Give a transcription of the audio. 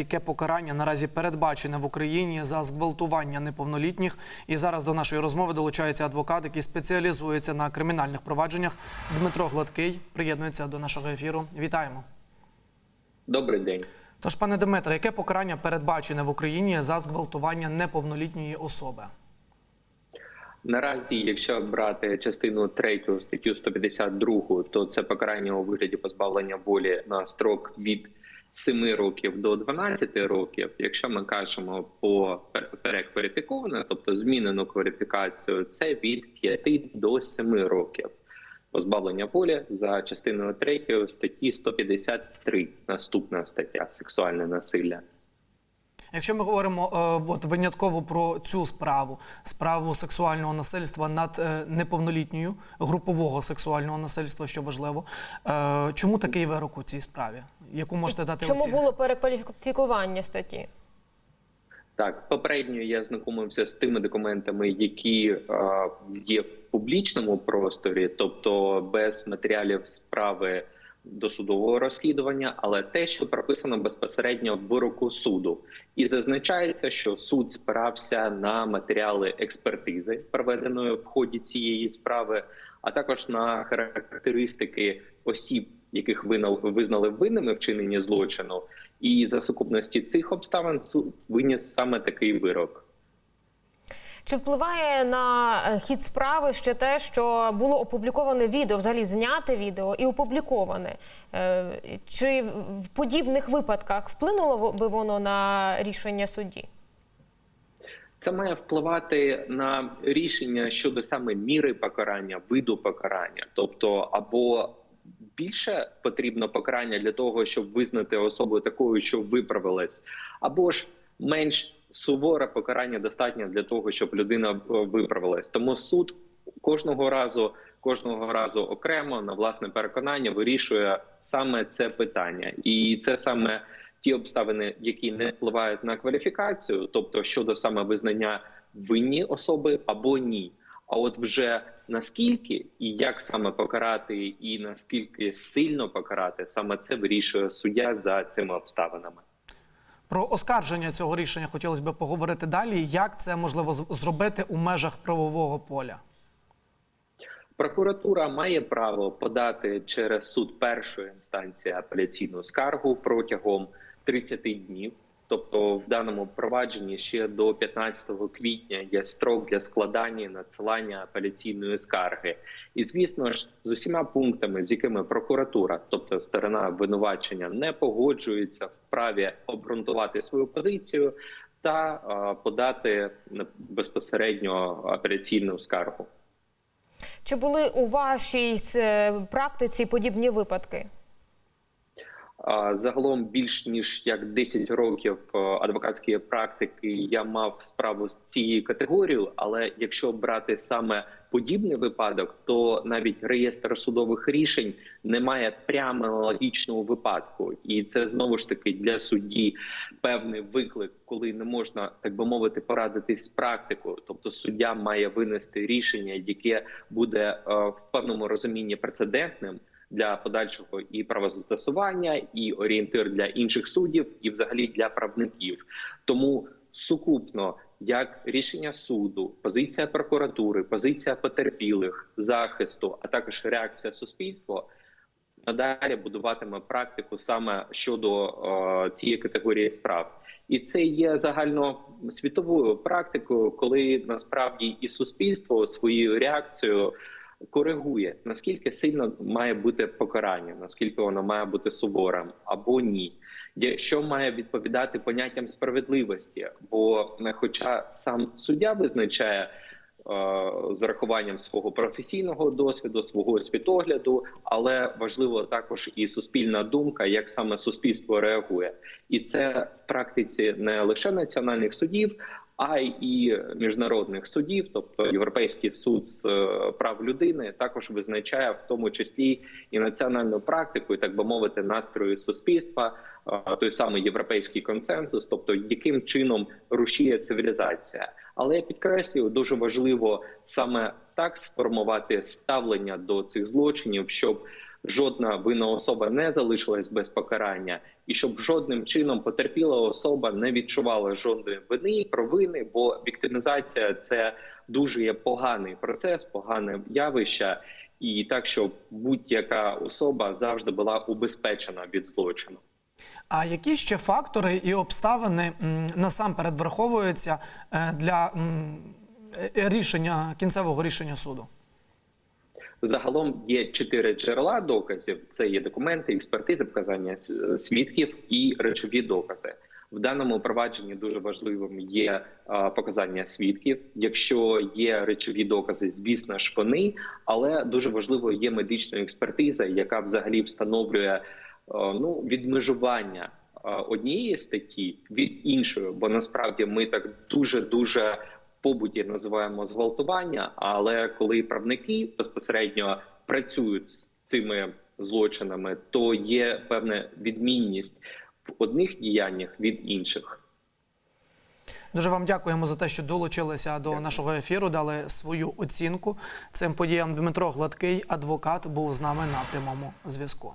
яке покарання наразі передбачене в Україні за зґвалтування неповнолітніх. І зараз до нашої розмови долучається адвокат, який спеціалізується на кримінальних провадженнях. Дмитро Гладкий приєднується до нашого ефіру. Вітаємо. Добрий день. Тож, пане Дмитре, яке покарання передбачене в Україні за зґвалтування неповнолітньої особи? Наразі, якщо брати частину 3 статтю 152, то це покарання у вигляді позбавлення волі на строк від 7 років до 12 років. Якщо ми кажемо по перекваліфіковане, тобто змінену кваліфікацію, це від 5 до 7 років. Позбавлення волі за частиною 3 статті 153, наступна стаття сексуальне насилля. Якщо ми говоримо е, от винятково про цю справу, справу сексуального насильства над е, неповнолітньою, групового сексуального насильства, що важливо, е, чому такий вирок у цій справі? Яку можете дати Чому оцінку? було перекваліфікування статті? Так, попередньо я знайомився з тими документами, які е, є в публічному просторі, тобто без матеріалів справи досудового розслідування, але те, що прописано безпосередньо в вироку суду, і зазначається, що суд спирався на матеріали експертизи, проведеної в ході цієї справи, а також на характеристики осіб, яких визнали винними в злочину, і за сукупності цих обставин суд виніс саме такий вирок. Чи впливає на е, хід справи ще те, що було опубліковане відео, взагалі зняте відео і опубліковане? Е, Чи в подібних випадках вплинуло би воно на рішення судді? Це має впливати на рішення щодо саме міри покарання, виду покарання, тобто або більше потрібно покарання для того, щоб визнати особу такою, що виправилась, або ж менш суворе покарання достатньо для того, щоб людина е, виправилась. Тому суд кожного разу, кожного разу окремо на власне переконання вирішує саме це питання, і це саме ті обставини, які не впливають на кваліфікацію, тобто щодо саме визнання винні особи або ні. А от вже наскільки і як саме покарати, і наскільки сильно покарати, саме це вирішує суддя за цими обставинами. Про оскарження цього рішення хотілося б поговорити далі. Як це можливо зробити у межах правового поля? Прокуратура має право подати через суд першої інстанції апеляційну скаргу протягом 30 днів. Тобто, в даному провадженні ще до 15 квітня є строк для складання і надсилання апеляційної скарги. І звісно ж, з усіма пунктами, з якими прокуратура, тобто сторона обвинувачення, не погоджується вправі обґрунтувати свою позицію та подати безпосередньо апеляційну скаргу. Чи були у вашій е, практиці подібні випадки? Загалом більш ніж як 10 років е, адвокатської практики я мав справу з цією категорією. Але якщо брати саме подібний випадок, то навіть реєстр судових рішень не має прямо аналогічного випадку, і це знову ж таки для судді певний виклик, коли не можна так би мовити порадитись з практикою. Тобто суддя має винести рішення, яке буде е, в певному розумінні прецедентним для подальшого і правозастосування, і орієнтир для інших суддів, і взагалі для правників. Тому сукупно як рішення суду, позиція прокуратури, позиція потерпілих, захисту, а також реакція суспільства. Надалі будуватиме практику саме щодо е, цієї категорії справ, і це є загальносвітовою практикою, коли насправді і суспільство своєю реакцією коригує наскільки сильно має бути покарання, наскільки воно має бути суворим або ні. Що має відповідати поняттям справедливості? Бо е, хоча сам суддя визначає е, з рахуванням свого професійного досвіду, свого світогляду, але важливо також і суспільна думка, як саме суспільство реагує, і це в практиці не лише національних судів, а й міжнародних судів, тобто Європейський суд з е, прав людини, також визначає в тому числі і національну практику, і так би мовити, настрої суспільства, е, той самий європейський консенсус, тобто яким чином рушіє цивілізація. Але я підкреслюю, дуже важливо саме так сформувати ставлення до цих злочинів, щоб жодна винна особа не залишилась без покарання, і щоб жодним чином потерпіла особа не відчувала жодної вини, провини, бо віктимізація це дуже є поганий процес, погане явище, і так, щоб будь-яка особа завжди була убезпечена від злочину. А які ще фактори і обставини насамперед враховуються е, для е, рішення кінцевого рішення суду? Загалом є чотири джерела доказів: це є документи, експертизи, показання свідків і речові докази. В даному провадженні дуже важливим є а, показання свідків. Якщо є речові докази, звісно ж вони, але дуже важливо є медична експертиза, яка взагалі встановлює а, ну відмежування а, однієї статті від іншої, бо насправді ми так дуже дуже побуті називаємо зґвалтування, але коли правники безпосередньо працюють з цими злочинами, то є певна відмінність в одних діяннях від інших. Дуже вам дякуємо за те, що долучилися до нашого ефіру, дали свою оцінку цим подіям. Дмитро Гладкий, адвокат, був з нами на прямому зв'язку.